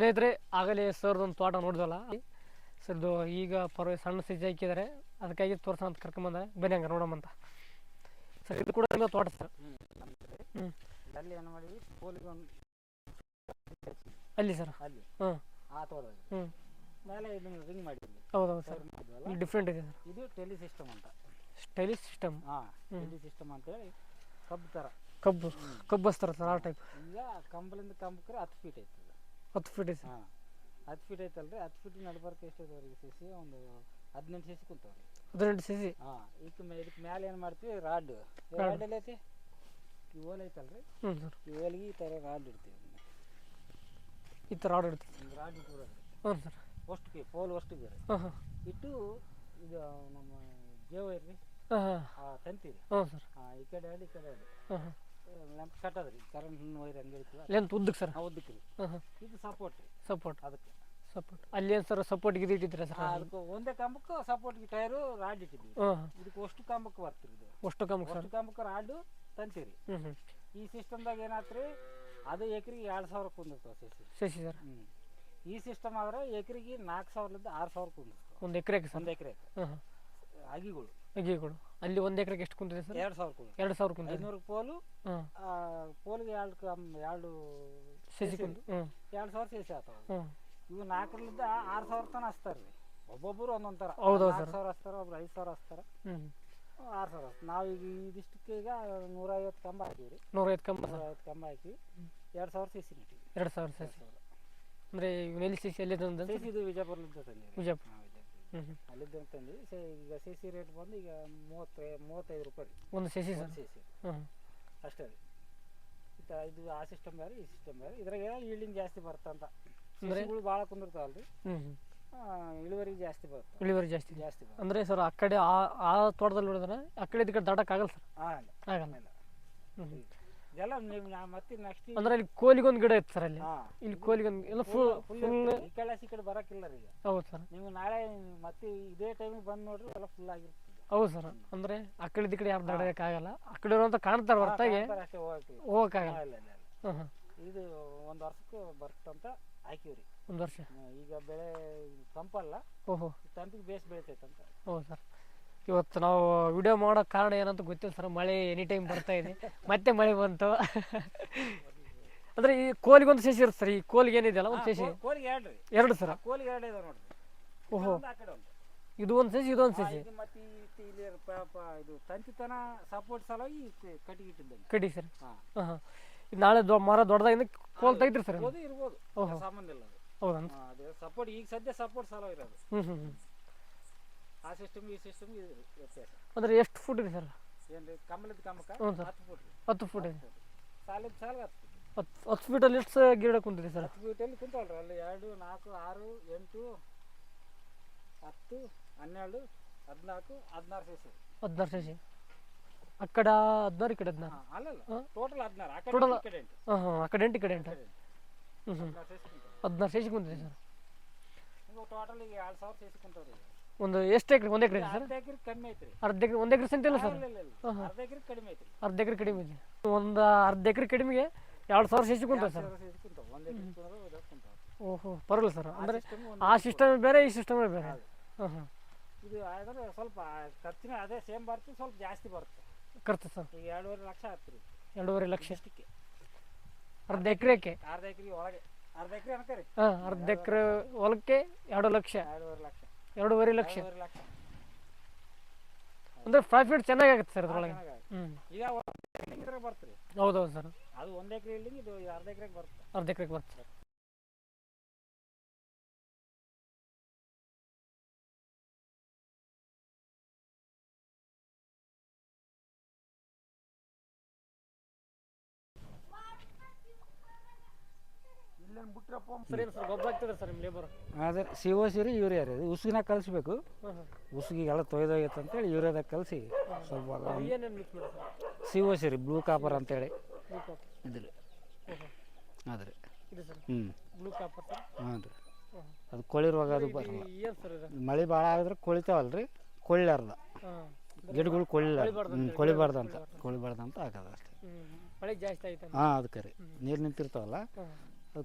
ಸ್ನೇಹಿತರೆ ಆಗಲೇ ಸರ್ದೊಂದು ತೋಟ ನೋಡಿದ್ವಲ್ಲ? ಸರ್ದು ಈಗ ಪರ್ವ ಸಣ್ಣ ಸೀಜೆ ಹಾಕಿದ್ದಾರೆ. ಅದಕ್ಕಾಗಿ ತೋರ್ಸೋಣ ಅಂತ ಕರ್ಕೊಂಬಂದ ಬನ್ನಿ ಹಂಗೆ ನೋಡಮ್ಮಂತ ಸರ್ ಇದು ಕೂಡ ನಿಮ್ಮ ತೋಟ ಸರ್. ಹ್ಞೂ ಅಲ್ಲಿ ಏನು ಮಾಡಿದ್ವಿ? ಪೋಲಿಗೆ ಒಂದು ಅಲ್ಲಿ ಸರ್? ಅಲ್ಲಿ. ಹ್ಞೂ ಆ ತೋಟ ಹ್ಞೂ ಮೇಲೆ ಇದನ್ನ ರಿಂಗ್ ಮಾಡಿದ್ವಿ. ಹೌದೌದು ಸರ್. ಇಲ್ಲಿ ಡಿಫ್ರೆಂಟ್ ಇದೆ ಸರ್. ಇದು ಟೆಲಿ ಸಿಸ್ಟಮ್ ಅಂತ. ಸ್ಟೈಲಿಶ್ ಸಿಸ್ಟಮ್ ಹಾಂ ಟೆಲಿ ಸಿಸ್ಟಮ್ ಅಂತೇಳಿ ಕಬ್ಬು ಥರ ಕಬ್ಬು. ಕಬ್ಬು ಹಚ್ತಾರೆ ಸರ್ ಆ ಟೈಪ್ ಈಗ ಕಂಬಲಿಂದ ಕಂಬಕ್ರೆ ಹತ್ತು ಫೀಟ್ ಐತೆ. ಹತ್ತು ಫೀಟ್ ಐತೆ ಹಾಂ ಹತ್ತು ಫೀಟ್ ಐತಲ್ರಿ ಹತ್ತು ಫೀಟ್ ನಡ್ಬರ್ಕ ಸಿ ಸೇಸಿ ಒಂದು ಹದಿನೆಂಟು ಸೇಸಿ ಕುಂತವ್ರಿ. ಹದಿನೆಂಟು ಸಿ ಸಿ ಹಾಂ ಇದಕ್ಕೆ ಮೇ ಇದಕ್ಕೆ ಮೇಲೆ ಏನು ಮಾಡ್ತೀವಿ? ರಾಡ್ ರಾಡ್ ಎಲ್ಲ ಐತಿ? ಈ ಓಲ್ ಐತಲ್ರಿ? ಹ್ಞೂ ಸರ್. ಈ ಓಲಿಗೆ ಈ ಥರ ರಾಡ್ ಇಡ್ತೀವಿ ಈ ಥರ ರಾಡ್ ಇಡ್ತೀವಿ. ಒಂದು ರಾಡ್ ಇಟ್ಟು ಹ್ಞೂ ಸರ್. ಅಷ್ಟು ಪೋಲ್ ಒಷ್ಟಿಗೆ ಬೇರೆ ಹಾಂ ಹಾಂ ಇಟ್ಟು ಇದು ನಮ್ಮ ಜೇವ ಇರ್ರಿ ಹಾಂ ಹಾಂ ತಂತಿ ರೀ ಹ್ಞೂ ಸರ್. ಹಾಂ ಈ ಕಡೆ ಆಡಿ ಈ ಕಡೆ ಆಡಿ ಹಾಂ ಹಾಂ ಲೆಂತ್ ರೀ ಕರೆಂಟ್ ವೈರ್ ಹಂಗೆ ಇರ್ತದೆ ಲೆಂತ್ ಉದ್ದಕ್ಕೆ ಸರ್ ಆ ಉದ್ದಕ್ಕೆ ರೀ. ಹಾಂ ಹಾಂ ಇದು ಸಪೋರ್ಟ್ ರೀ. ಸಪೋರ್ಟ್ ಅದಕ್ಕೆ. ಸಪೋರ್ಟ್ ಅಲ್ಲಿ ಏನು ಸರ್ ಸಪೋರ್ಟ್ ಗಿದು ಇಟ್ಟಿದ್ದೀರಾ ಸರ್ ಅದಕ್ಕೆ ಒಂದೇ ಕಂಬಕ್ಕೆ ಸಪೋರ್ಟ್ಗೆ ಟೈರು ರಾಡ್ ಇಟ್ಟಿದ್ವಿ ಹಾಂ ಇದಕ್ಕೆ ಅಷ್ಟು ಕಂಬಕ್ಕೆ ಬರ್ತೀರಿ ಇದು. ಅಷ್ಟು ಕಂಬಕ್ಕೆ ಸರ್ ಅಷ್ಟು ಕಂಬಕ್ಕೆ ರಾಡು ತಂತೀರಿ. ಹ್ಞೂ ಹ್ಞೂ ಈ ಸಿಸ್ಟಮ್ದಾಗ ಏನಾತ್ರಿ ಅದು ಎಕರೆಗೆ ಎರಡು ಸಾವಿರ ಕುಂದಿರ್ತಾವೆ ಸಸಿ. ಶಶಿ ಸರ್ ಹ್ಞೂ ಈ ಸಿಸ್ಟಮ್ ಆದರೆ ಎಕರೆಗೆ ನಾಲ್ಕು ಸಾವಿರದಿಂದ ಆರು ಸಾವಿರ ಕುಂದಿರ್ತಾವೆ ಒಂದು ಎಕರೆಗೆ ಒಂದು ಎಕರೆ ಹಾಂ ಹಾಂ ಅಗಿಗಳು. ಅಗಿಗಳು. ಅಲ್ಲಿ ಒಂದ್ ಎಕರೆಗೆ ಎಷ್ಟು ಕುಂತಿದೆ ಸರ್? ಎರಡು ಸಾವಿರ ಕುಂದ ಎರಡು ಸಾವಿರ ಕುಂತಿದೆ. ಐನೂರು ಪೋಲು ಹಾಂ. ಆ, ಪೋಲ್ಗೆ ಎರಡು ಕಮ್ ಎರಡು ಸಿಸಿ ಹ್ಞೂ ಎರಡು ಸಾವಿರ ಸೇಸಿ ಆಗ್ತಾವ. ಹ್ಞೂ ಇವು ನಾಲ್ಕರಿಂದ ಆರು ಸಾವಿರ ತನ ಹಚ್ತಾರೆ ರೀ ಒಬ್ಬೊಬ್ಬರು ಒಂದೊಂದು ಥರ. ಹೌದು, ನಾಲ್ಕು ಸರ್. ಸಾವಿರ ಹಚ್ತಾರೆ ಒಬ್ರು ಐದು ಸಾವಿರ ಹಚ್ತಾರೆ. ಹ್ಞೂ ಆರು ಸಾವಿರ ಹಚ್ತಾರೆ. ನಾವು ಈಗ ಇದಿಷ್ಟಕ್ಕೆ ಈಗ ನೂರೈವತ್ತು ಕಂಬ ಹಾಕಿವಿ ರೀ ನೂರೈವತ್ತು ಕಂಬ ಸರ್. ನೂರೈವತ್ತು ಕಂಬ ಹಾಕಿ ಎರಡು ಸಾವಿರ ಸೇಸಿ ಇಟ್ಟಿವಿ. ಎರಡು ಸಾವಿರ ಶಶಿ ಅಂದರೆ ಇವ್ನು ಎಲ್ಲಿ ಸಿಸಿ ಎಲ್ಲಿ ತಂದ ಇದು ವಿಜಯಪುರಲಿಂದ ತಂದಿವಿ ವಿಜಯಪುರ ತಂದ್ವಿ ಸೇ ಈಗ ಸಿ ಸಿ ರೇಟ್ ಬಂದು ಈಗ ಮೂವತ್ತೈ ಮೂವತ್ತೈದು ರೂಪಾಯಿ ರೀ. ಒಂದು ಸಿ ಸರ್ ಸಿ? ಸಿ ಹ್ಞೂ ಅಷ್ಟೇ ರೀ. ಇತ್ತ ಇದು ಆ ಸಿಸ್ಟಮ್ ಬೇರೆ ಈ ಸಿಸ್ಟಮ್ ಬೇರೆ. ಇದ್ರಾಗ ಈಲ್ಡಿಂಗ್ ಜಾಸ್ತಿ ಬರ್ತಂತ ಅಂತ. ಸಿಗಳು ಭಾಳ ಕುಂದಿರ್ತಾವಲ್ರಿ. ಇಳುವರಿ ಜಾಸ್ತಿ ಬರುತ್ತೆ. ಇಳುವರಿ ಜಾಸ್ತಿ. ಜಾಸ್ತಿ ಅಂದ್ರೆ ಅಂದರೆ ಸರ್ ಆ ಕಡೆ ಆ ಆ ತೋಟದಲ್ಲಿ ನೋಡಿದ್ರೆ ಆ ಕಡೆ ಇದಕ್ಕೆ ದಾಟಕ್ಕಾಗಲ್ಲ ಸರ್? ಆಗಲ್ಲ. ಆಗಲ್ಲ. ಹ್ಞೂ ಇದೆಲ್ಲ ನೀವು ನಾ ಮತ್ತೆ ನೆಕ್ಸ್ಟ್ ಅಂದ್ರೆ ಅಲ್ಲಿ ಕೋಲಿಗೊಂದು ಗಿಡ ಇತ್ತು ಸರ್ ಅಲ್ಲಿ. ಹಾಂ. ಇಲ್ಲಿ ಕೋಲಿಗೊಂದು ಎಲ್ಲ ಫುಲ್ ಫುಲ್ ಈ ಕಡೆ ಈ ಕಡೆ ಬರಕ್ಕಿಲ್ಲ ರೀ ಈಗ. ಹೌದು ಸರ್. ನೀವು ನಾಳೆ ಮತ್ತೆ ಇದೇ ಟೈಮಿಗೆ ಬಂದು ನೋಡ್ರಿ ಎಲ್ಲ ಫುಲ್ ಆಗಿರ್ತದೆ. ಹೌದು ಸರ್. ಅಂದ್ರೆ ಆ ಕಡೆ ಈ ಕಡೆ ಯಾರು ಆಗಲ್ಲ ಆ ಕಡೆ ಇರುವಂತ ಕಾಣ್ತಾರೆ ಹೊರತಾಗಿ. ಅಷ್ಟೇ ಹೋಗಕ್ಕಾಗಲ್ಲ. ಇಲ್ಲ ಇಲ್ಲ ಇಲ್ಲ. ಹಾಂ ಹಾಂ ಇದು ಒಂದು ವರ್ಷಕ್ಕೆ ಬರ್ತಂತ ಹಾಕಿವ್ರಿ. ಒಂದು ವರ್ಷ. ಈಗ ಬೆಳೆ ತಂಪಲ್ಲ. ಓಹೋ. ತಂಪಿಗೆ ಬೇಸ್ ಬೆಳಿತೈತಂತ. ಹೌದು ಸರ್. ಇವತ್ತು ನಾವು ವಿಡಿಯೋ ಮಾಡೋ ಕಾರಣ ಏನಂತ ಗೊತ್ತಿಲ್ಲ ಸರ್. ಮಳೆ ಎನಿ ಟೈಮ್ ಬರ್ತಾ ಇದೆ. ಮತ್ತೆ ಮಳೆ ಬಂತು. ಅಂದ್ರೆ ಈ ಕೋಲಿಗೊಂದು ಶೇಷಿ ಇರುತ್ತೆ ಸರ್. ಈ ಕೋಲಿಗೆ ಏನಿದೆಯಲ್ಲ ಒಂದು ಶೇಷಿ. ಕೋಲಿಗೆ ಎರಡು ಎರಡು ಸರ್? ಕೋಲಿಗೆ ಎರಡು ಇದಾವೆ ನೋಡ್ರಿ. ಓಹೋ. ಒಂದು. ಇದು ಒಂದು ಸೇಸಿ ಇದೊಂದು ಸೇಸಿ ಮತ್ತೆ ಈ ಇಲ್ಲಿ ಪಾಪ ಇದು ತಂತಿತನ ಸಪೋರ್ಟ್ ಸಲುವಾಗಿ ಕಟ್ಟಿಗೆ ಇಟ್ಟಿದ್ದಂಗೆ ಕಡಿ ಸರ್. ಹಾಂ. ಹಾಂ ನಾಳೆ ದೊ ಮರ ದೊಡ್ಡದಾಗಿಂದ ಕೋಲ್ ತೆಗಿತೀರಿ ಸರ್ ಇರ್ಬೋದು ಓಹೋ. ಸಂಬಂಧ ಇಲ್ಲ ಅದು. ಸಪೋರ್ಟ್ ಈಗ ಸದ್ಯ ಸಪೋರ್ಟ್ ಸಲ ಇರೋದು. ಹ್ಞೂ ಹ್ಞೂ ಹ್ಞೂ ಆ ಸಿಸ್ಟಮ್ ಈ ಸಿಸ್ಟಮ್ ವ್ಯತ್ಯಾಸ ಅಂದ್ರೆ ಎಷ್ಟು ಫುಟ್ ಇದೆ ಸರ್ ಏನ್ರಿ ಕಮಲದ ಕಮಕ ಹ್ಞೂ ಸರ್. ಹತ್ತು ಫುಟ್ ರೀ ಹತ್ತು ಫುಟ್ ಇದೆ ಸಾಲಿದ ಸಾಲ ಹತ್ತು ಫುಟ್ ಹತ್ತು ಹತ್ತು ಫೀಟಲ್ಲಿ ಎಷ್ಟು ಗಿಡ ಕುಂತಿದೆ ಸರ್ ಹತ್ತು ಫೀಟಲ್ಲಿ ಕುಂತಲ್ರಿ ಅಲ್ಲಿ ಎರಡು ನಾಲ್ಕು ಆರು ಎಂಟು ಹತ್ತು ಹನ್ನೆರಡು ಹದಿನಾಲ್ಕು ಹದಿನಾರು ಸೇಸಿ ಹದಿನಾರು ಶಶಿ ಆ ಕಡೆ ಹದಿನಾರು ಈ ಕಡೆ ಹದಿನಾರು ಹಾಂ ಅಲ್ಲಲ್ಲ ಹಾ. ಟೋಟಲ್ ಹದಿನಾರು ಆ ಕಡೆ Total- ಈ ಕಡೆ ಎರಡು ಒಂದು ಎಷ್ಟು ಎಕರೆ ಒಂದು ಎಕರೆ ಸರ್? ಅರ್ಧ ಎಕರೆ ಕಮ್ಮಿ ಐತ್ರಿ. ಅರ್ಧ ಎಕರೆ ಒಂದು ಎಕರೆ ಸಂತೆ ಇಲ್ಲ ಸರ್? ಇಲ್ಲ ಇಲ್ಲ ಇಲ್ಲ. ಹಾಂ, ಹಾಂ. ಅರ್ಧ ಎಕರೆ ಕಡಿಮೆ ಐತ್ರಿ. ಅರ್ಧ ಎಕರೆ ಕಡಿಮೆ ಇದೆ. ಒಂದು ಅರ್ಧ ಎಕರೆ ಕಡಿಮೆಗೆ ಎರಡು ಸಾವಿರ ಸಿಸಿ ಕುಂತದೆ ಸರ್? ಕುಂತಾವ ಒಂದು ಎಕರೆ ಕುಂತಾವ ಇದಕ್ಕೆ ಕುಂತಾವ ಓಹೋ ಪರವಾಗಿಲ್ಲ ಸರ್. ಅಂದರೆ ಸಿಸ್ಟಮ್ ಆ ಸಿಸ್ಟಮ್ ಬೇರೆ ಈ ಸಿಸ್ಟಮ್ ಬೇರೆ. ಹಾಂ ಹಾಂ ಇದು ಆದರೆ ಸ್ವಲ್ಪ ಖರ್ಚಿನ ಅದೇ ಸೇಮ್ ಬರ್ತದೆ ಸ್ವಲ್ಪ ಜಾಸ್ತಿ ಬರುತ್ತೆ. ಖರ್ಚು ಸರ್? ಈಗ ಎರಡೂವರೆ ಲಕ್ಷ ಆಗ್ತದೆ ಎರಡೂವರೆ ಲಕ್ಷ. ಇಷ್ಟಕ್ಕೆ ಅರ್ಧ ಎಕರೆಗೆ? ಅರ್ಧ ಎಕರೆ ಒಳಗೆ. ಅರ್ಧ ಎಕರೆ ಅನ್ಕರಿ. ಹಾಂ ಅರ್ಧ ಎಕರೆ ಹೊಲಕ್ಕೆ ಎರಡು ಲಕ್ಷ. ಎರಡೂವರೆ ಲಕ್ಷ. ಎರಡೂವರೆ ಲಕ್ಷ. ಅಂದ್ರೆ ಲಕ್ಷ ಫೀಟ್ ಪ್ರಾಫಿಟ್ ಚೆನ್ನಾಗಾಗುತ್ತೆ ಸರ್ ಅದ್ರೊಳಗೆ ಚೆನ್ನಾಗಿ ಹ್ಞೂ ಈಗ ಬರ್ತದೆ ಹೌದೌದು ಸರ್ ಅದು ಒಂದು ಎಕರೆ ಇದು ಅರ್ಧ ಎಕರೆಗೆ ಬರುತ್ತೆ. ಅರ್ಧ ಎಕರೆಗೆ ಬರ್ತದೆ ಸರ್ ಏನು ಸರ್ ಗೊಬ್ಬರ ಆಗ್ತದೆ ಸರ್ ನಿಮ್ಮ ಲೇಬರ್ ಅದೇ ಸಿ ಓ ಸಿ ರೀ ಯೂರಿಯಾ ರೀ ಉಸುಗಿನಾಗ ಕಲಿಸ್ಬೇಕು. ಉಸುಗಿಗೆಲ್ಲ ತೊಯ್ದೋಗೈತೆ ಅಂತೇಳಿ ಯೂರಿಯಾದಾಗ ಕಲಿಸಿ ಸ್ವಲ್ಪ ಏನೇನು ಮಿಕ್ಸ್ ಮಾಡಿ ಸರ್? ಸಿ ಓ ಸಿರಿ ರೀ ಬ್ಲೂ ಕಾಪರ್ ಅಂತೇಳಿ. ಬ್ಲೂ ಕಾಪರ್ ಇದು ರೀ ಓಹೋ ಅದು ರೀ ಸರ್? ಹ್ಞೂ ಬ್ಲೂ ಕಾಪರ್ ಸರ್? ಹಾಂ ರೀ ಅದು ಕೋಳಿ ರೋಗ ಅದು ಬರಲ್ಲ. ಏನು ಸರ್ ಇದು? ಮಳೆ ಭಾಳ ಆದ್ರೆ ಕೊಳಿತಾವಲ್ಲ ರೀ ಹಾಂ. ಗಿಡಗಳು ಕೊಳಿಲ್ಲ ಕೊಳಿಬಾರ್ದು ಹ್ಞೂ ಕೊಳಿಬಾರ್ದಂತ ಕೊಳಿಬಾರ್ದಂತ ಅಂತ. ಕೊಳಿಬಾರ್ದು ಅಂತ. ಹಾಕೋದು ಅಷ್ಟೇ ಹ್ಞೂ ಮಳೆ ಜಾಸ್ತಿ ಆಯ್ತು ಹಾಂ ಅದಕ್ಕೆ ರೀ. ನೀರು ನಿಂತಿರ್ತಾವಲ್ಲ? ಹಾಂ.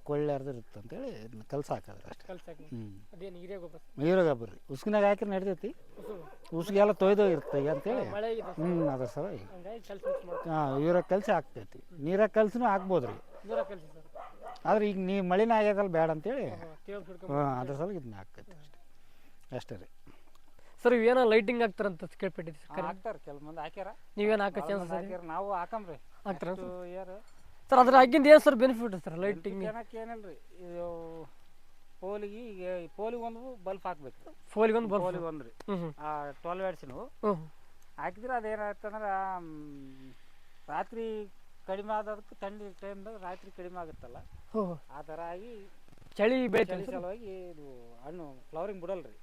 ಕೊಳ್ಳಾರ್ದು ಇರುತ್ತೆ ಅಂತೇಳಿ ಕೆಲಸ ಹಾಕಿದ್ರೆ ಅಷ್ಟೇ. ಹ್ಞೂ ಅದೇನು ಹಿರಿಯ ಗೊಬ್ಬರ. ನೀರು ಗೊಬ್ಬರ. ರೀ ಉಸ್ಕಿನಾಗ ಹಾಕಿದ್ರೆ ನಡಿತೈತಿ. ಉಸುಗು. ಉಸ್ಗೆಲ್ಲ ತೊಯ್ದೋಗಿರುತ್ತೆ ಈಗ ಅಂತೇಳಿ. ಮಳೆ ಇದೆ. ಹ್ಞೂ ಅದ್ರ ಸಲ ಹಂಗಾಗಿ ಕಲ್ಸಿ ಮಿಕ್ಸ್ ಮಾಡ್ತೀವಿ. ಹಾಂ ಇವರ ಕೆಲಸ ಹಾಕ್ತೈತಿ ನೀರಾಗ ಕಲಸಿನೂ ಹಾಕ್ಬೋದು ರೀ ದೂರ ಕಲ್ಸಿ ಸರ್. ಆದ್ರೆ ಈಗ ನೀ ಮಳಿನ ಆಗ್ಯದಲ್ಲ ಬೇಡ ಅಂತೇಳಿ. ಹಿಡ್ಕೊಂಡ್ ಹಾಂ ಅದ್ರ ಸಲ ಇದನ್ನ ಹಾಕ್ತೈತಿ ಅಷ್ಟೇ. ಅಷ್ಟೇ ರೀ. ಸರ್ ಇವೇನೋ ಲೈಟಿಂಗ್ ಹಾಕ್ತಾರಂತ ಕೇಳ್ಪಟ್ಟಿದ್ದೆ ಹಾ, ಸರ್ ಕೆಲವೊಂದು ಮಂದಿ ಹಾಕ್ಯಾರ. ನೀವೇನು ಹಾಕೋ ಚಾನ್ಸ್ ಚಾನ್ಸಸ್ ಹಾಕ್ಯಾರ ನಾವು ಹಾಕಂಬ್ರಿ ಹಾಕ್ತಾರ ಇಯರ್ ಸರ್ ಅದ್ರ ಆಗಿಂದ ಏನು ಸರ್ ಬೆನಿಫಿಟ್ ಸರ್ ಲೈಟಿಂಗ್ ಜನಕ್ಕೆ ಏನಿಲ್ರಿ ಇದು ಪೋಲಿಗೆ ಈಗ ಪೋಲಿಗೆ ಒಂದು ಬಲ್ಬ್ ಹಾಕ್ಬೇಕು. ಫೋಲಿಗೆ ಒಂದು ಬಲ್ಬ್ ಪೋಲಿಗೆ ಒಂದು ರೀ. ಹ್ಞೂ ಹ್ಞೂ ಆ ಟ್ವೆಲ್ ವ್ಯಾಟ್ಸಿನವು ಹ್ಞೂ ಹಾಕಿದ್ರೆ ಅದೇನಾಗ್ತಂದ್ರೆ ರಾತ್ರಿ ಕಡಿಮೆ ಆದದಕ್ಕೆ ಥಂಡಿ ಟೈಮ್ದಾಗ ರಾತ್ರಿ ಕಡಿಮೆ ಆಗುತ್ತಲ್ಲ. ಆ ಥರ ಆಗಿ ಚಳಿ ಚಳಿ ಬೆಳಿತಾರೆ ಸರ್ ಸಲುವಾಗಿ ಇದು ಹಣ್ಣು ಫ್ಲವರಿಂಗ್ ಬಿಡಲ್ರಿ.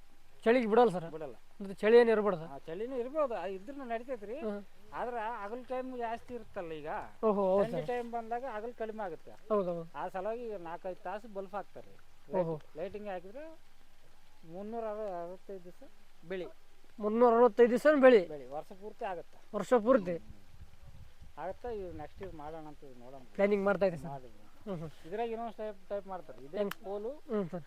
ಚಳಿಗೆ ಬಿಡಲ್ಲ ಸರ್. ಬಿಡಲ್ಲ. ಮತ್ತೆ ಚಳಿ ಏನು ಇರ್ಬಾರ್ದು? ಆ ಚಳಿನೂ ಇರ್ಬೋದು ಇದ್ರೂ ನಡಿತೈತ್ರಿ. ಆದ್ರ ಆದ್ರೆ ಹಗಲ್ ಟೈಮ್ ಜಾಸ್ತಿ ಇರುತ್ತಲ್ಲ ಈಗ? ಓಹೋ ಹೌದು ಟೈಮ್ ಬಂದಾಗ ಹಗಲ್ ಕಡಿಮೆ ಆಗುತ್ತೆ. ಹೌದು ಹೌದು. ಆ ಸಲುವಾಗಿ ನಾಲ್ಕೈದು ತಾಸು ಬಲ್ಫ್ ಹಾಕ್ತಾರೆ. ಓಹೋ. ಲೈಟಿಂಗ್ ಹಾಕಿದ್ರೆ ಮುನ್ನೂರ ಅರವ- ಅರವತ್ತೈದು ದಿವಸ ಬೆಳಿ. ಮುನ್ನೂರ ಅರವತ್ತೈದು ದಿವಸ ಬೆಳಿ. ಬೆಳಿ. ವರ್ಷ ಪೂರ್ತಿ ಆಗುತ್ತೆ. ವರ್ಷ ಪೂರ್ತಿ. ಆಗುತ್ತೆ ಇದು ನೆಕ್ಸ್ಟ್ ಇಯರ್ ಮಾಡೋಣ ಅಂತ ಇದು ನೋಡೋಣ. ಪ್ಲಾನಿಂಗ್ ಮಾಡ್ತಾ ಇದೆ ಸರ್. ಮಾಡಿ ಹ್ಞೂ ಹ್ಞೂ ಇದ್ರಾಗ ಇನ್ನೊಂದು ಟೈಪ್ ಟೈಪ್ ಮಾಡ್ತಾರೆ. ಇದೇ ಹೆಂಗ್? ಪೋಲು ಹ್ಞೂ ಸರ್.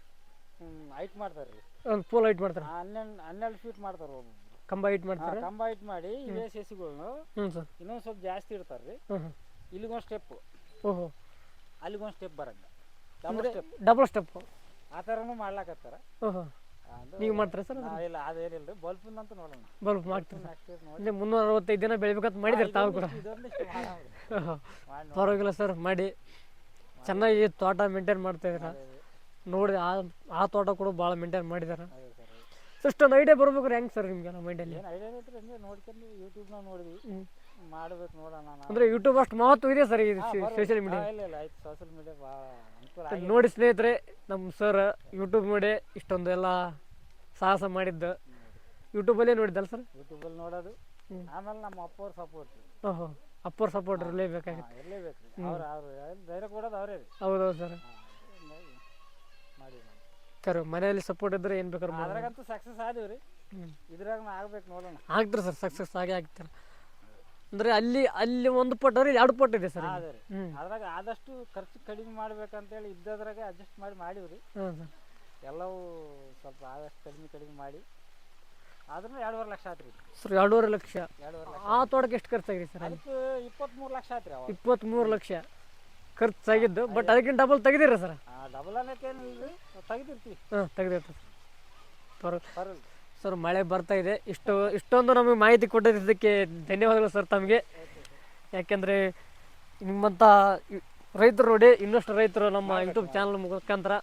ಹೈಟ್ ಮಾಡ್ತಾರೆ ರೀ ಒಂದು ಪೋಲ್ ಹೈಟ್ ಮಾಡ್ತಾರೆ. ಹನ್ನೆರಡು ಹನ್ನೆರಡು ಫೀಟ್ ಮಾಡ್ತಾರೆ ಒಬ್ಬೊಬ್ರು ಕಂಬ ಹೈಟ್ ಮಾಡ್ತಾರೆ. ಕಂಬ ಹೈಟ್ ಮಾಡಿ ಇವೇ ಸಸಿಗಳನ್ನು ಹ್ಞೂ ಸರ್. ಇನ್ನೊಂದು ಸ್ವಲ್ಪ ಜಾಸ್ತಿ ಇಡ್ತಾರೆ. ರೀ ಹ್ಞೂ ಹ್ಞೂ ಇಲ್ಲಿಗೊಂದು ಸ್ಟೆಪ್ಪು ಓಹೋ. ಅಲ್ಲಿಗೊಂದು ಸ್ಟೆಪ್ ಬರಂಗ ಡಬಲ್ ಸ್ಟೆಪ್ ಡಬಲ್ ಸ್ಟೆಪ್ ಆ ಥರನೂ ಮಾಡ್ಲಾಕತ್ತಾರ. ಓಹೋ. ನೀವು ಮಾಡ್ತಾರೆ ಸರ್ ಇಲ್ಲ ಅದೇನಿಲ್ಲ ರೀ ಬಲ್ಪಿಂದ ಅಂತ ನೋಡೋಣ. ಬಲ್ಬ್ ಮಾಡ್ತೀರಿ ಅಂದರೆ ಮುನ್ನೂರ ಅರವತ್ತೈದು ದಿನ ಬೆಳಿಬೇಕಂತ ಮಾಡಿದ್ರೆ ತಾವು ಕೂಡ. ಪರವಾಗಿಲ್ಲ ಸರ್ ಮಾಡಿ. ಚೆನ್ನಾಗಿ ತೋಟ ಮೇಂಟೈನ್ ಮಾಡ್ತಾ ಇದ್ದೀರಾ. ನೋಡಿ ಆ ಆ ತೋಟ ಕೂಡ ಭಾಳ ಮೇಂಟೈನ್ ಮಾಡಿದಾರೆ. ಫಸ್ಟ್ ಒಂದು ಐಡಿಯಾ ಬರ್ಬೇಕು ಹೆಂಗೆ ಸರ್ ನಿಮಗೆಲ್ಲ ಮೈಂಡಲ್ಲಿ ಏನು ಐಡಿಯಾ ಐತ್ರಿ ಹಂಗೆ ನೋಡ್ಕೊಂಡು ಯೂಟ್ಯೂಬ್ನಾಗ ನೋಡಿದ್ವಿ. ಮಾಡ್ಬೇಕು ನೋಡೋಣ ನಾವು. ಅಂದರೆ ಯೂಟ್ಯೂಬ್ ಅಷ್ಟು ಮಹತ್ವ ಇದೆ ಸರ್ ಇದು ಸೋಷಿಯಲ್ ಮೀಡಿಯಾ ಇಲ್ಲ ಇಲ್ಲ ಆಯ್ತು ಸೋಷಿಯಲ್ ಮೀಡಿಯಾ ಭಾಳ ಅನುಕೂಲ ಆಗಿದೆ. ನೋಡಿ ಸ್ನೇಹಿತರೆ ನಮ್ಮ ಸರ್ ಯೂಟ್ಯೂಬ್ ನೋಡಿ ಇಷ್ಟೊಂದು ಎಲ್ಲ ಸಾಹಸ ಮಾಡಿದ್ದು. ಯೂಟ್ಯೂಬಲ್ಲೇ ನೋಡಿದ್ದಲ್ಲ ಸರ್ ಯೂಟ್ಯೂಬಲ್ಲಿ ನೋಡೋದು. ಆಮೇಲೆ ನಮ್ಮ ಅಪ್ಪವ್ರ ಸಪೋರ್ಟ್ ಓಹೋ ಅಪ್ಪರ್ ಸಪೋರ್ಟ್ ಇರಲೇಬೇಕಾಗಿತ್ತು. ಇರಲೇಬೇಕು. ರೀ ಅವ್ರು ಅವ್ರು ಧೈರ್ಯ ಕೊಡೋದು ಅವರೇ ರೀ. ಹೌದೌದು ಸರ್. ಕರೆ ಮನೆಯಲ್ಲಿ ಸಪೋರ್ಟ್ ಇದ್ರೆ ಏನು ಬೇಕಾದ್ರೆ ಮಾಡ್ಬೋದು. ಅದ್ರಾಗಂತೂ ಸಕ್ಸಸ್ ಆದೀವಿ ರೀ. ಇದ್ರಾಗ ಆಗ್ಬೇಕು ನೋಡೋಣ. ಆಗ್ತಾರೆ ಸರ್ ಸಕ್ಸಸ್ ಆಗೇ ಆಗ್ತಾರೆ. ಅಂದ್ರೆ ಅಲ್ಲಿ ಅಲ್ಲಿ ಒಂದು ಪಟ್ಟು ಅವ್ರಿಗೆ ಎರಡು ಪಟ್ಟ ಇದೆ ಸರ್ ಹಾ, ಇಲ್ಲಿ. ಅದೇ ರೀ. ಹ್ಞೂ ಅದ್ರಾಗ ಆದಷ್ಟು ಖರ್ಚು ಕಡಿಮೆ ಮಾಡ್ಬೇಕಂತೇಳಿ ಇದ್ದದ್ರಾಗ ಅಡ್ಜಸ್ಟ್ ಮಾಡಿ ಮಾಡಿವ್ರಿ. ಹಾಂ ಸರ್. ಎಲ್ಲವೂ ಸ್ವಲ್ಪ ಆದಷ್ಟು ಕಡಿಮೆ ಕಡಿಮೆ ಮಾಡಿ. ಆದ್ರೂ ಎರಡೂವರೆ ಲಕ್ಷ ಆತ್ರಿ. ಸರ್ ಎರಡೂವರೆ ಲಕ್ಷ. ಎರಡೂವರೆ ಲಕ್ಷ. ಆ ತೋಟಕ್ಕೆ ಎಷ್ಟು ಖರ್ಚಾಗಿದೆ ಸರ್ ಅಲ್ಲಿ? ಅದಕ್ಕೆ ಇಪ್ಪತ್ತ್ಮೂರು ಲಕ್ಷ ಆತ್ರಿ ಅವಾಗ. ಇಪ್ಪತ್ತ್ಮೂರು ಲಕ್ಷ. ಖರ್ಚಾಗಿದ್ದು ಬಟ್ ಅದಕ್ಕಿಂತ ಡಬಲ್ ತೆಗೆದಿರ ಸರ್? ಡಬಲ್ ಅನ್ನೋಕ್ಕೇನಿಲ್ಲ ತೆಗೆದಿರ್ತೀವಿ. ಹಾಂ ತೆಗೆದಿರ್ತದೆ ಪರ ಬರಲ್ಲ ಸರ್ ಮಳೆ ಬರ್ತಾ ಇದೆ. ಇಷ್ಟು ಇಷ್ಟೊಂದು ನಮಗೆ ಮಾಹಿತಿ ಕೊಟ್ಟಿದ್ದಕ್ಕೆ ಧನ್ಯವಾದಗಳು ಸರ್ ತಮಗೆ. ಯಾಕೆಂದ್ರೆ ನಿಮ್ಮಂಥ ರೈತರು ನೋಡಿ ಇನ್ನಷ್ಟು ರೈತರು ನಮ್ಮ ಯೂಟ್ಯೂಬ್ ಚಾನಲ್ ಮುಖಾಂತರ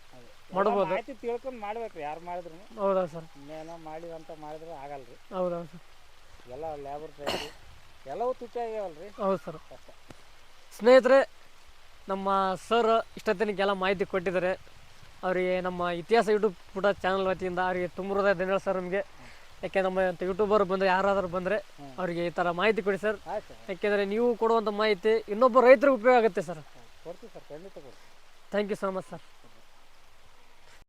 ಮಾಡಬಹುದು ಮಾಹಿತಿ ತಿಳ್ಕೊಂಡು ಮಾಡ್ಬೇಕು ಯಾರು ಮಾಡಿದ್ರು. ಹೌದಾ ಸರ್? ಇನ್ನೇನೋ ಮಾಡಿದಂತ ಅಂತ ಮಾಡಿದ್ರೆ ಆಗಲ್ರಿ. ಹೌದಾ ಸರ್? ಎಲ್ಲ ಲೇಬರ್ ಟೈಪ್ ಎಲ್ಲವೂ ತುಟ್ಟಿ ಆಗ್ಯಾವಲ್ರಿ. ಹೌದು ಸರ್. ಸ್ನೇಹಿತರೆ ನಮ್ಮ ಸರ್ ಇಷ್ಟೊತ್ತಿನಕ್ಕೆಲ್ಲ ಮಾಹಿತಿ ಕೊಟ್ಟಿದ್ದಾರೆ. ಅವರಿಗೆ ನಮ್ಮ ಇತಿಹಾಸ ಯೂಟ್ಯೂಬ್ ಕೂಡ ಚಾನಲ್ ವತಿಯಿಂದ ಅವರಿಗೆ ತುಂಬ ಹೃದಯ ಧನ್ಯವಾದ ಸರ್ ನಮಗೆ. ಯಾಕೆ ನಮ್ಮ ಯೂಟ್ಯೂಬರ್ ಬಂದರೆ ಯಾರಾದರೂ ಬಂದರೆ ಅವರಿಗೆ ಈ ಥರ ಮಾಹಿತಿ ಕೊಡಿ ಸರ್. ಯಾಕೆಂದರೆ ನೀವು ಕೊಡುವಂಥ ಮಾಹಿತಿ ಇನ್ನೊಬ್ಬ ರೈತರಿಗೆ ಉಪಯೋಗ ಆಗುತ್ತೆ sir. Thank you so much sir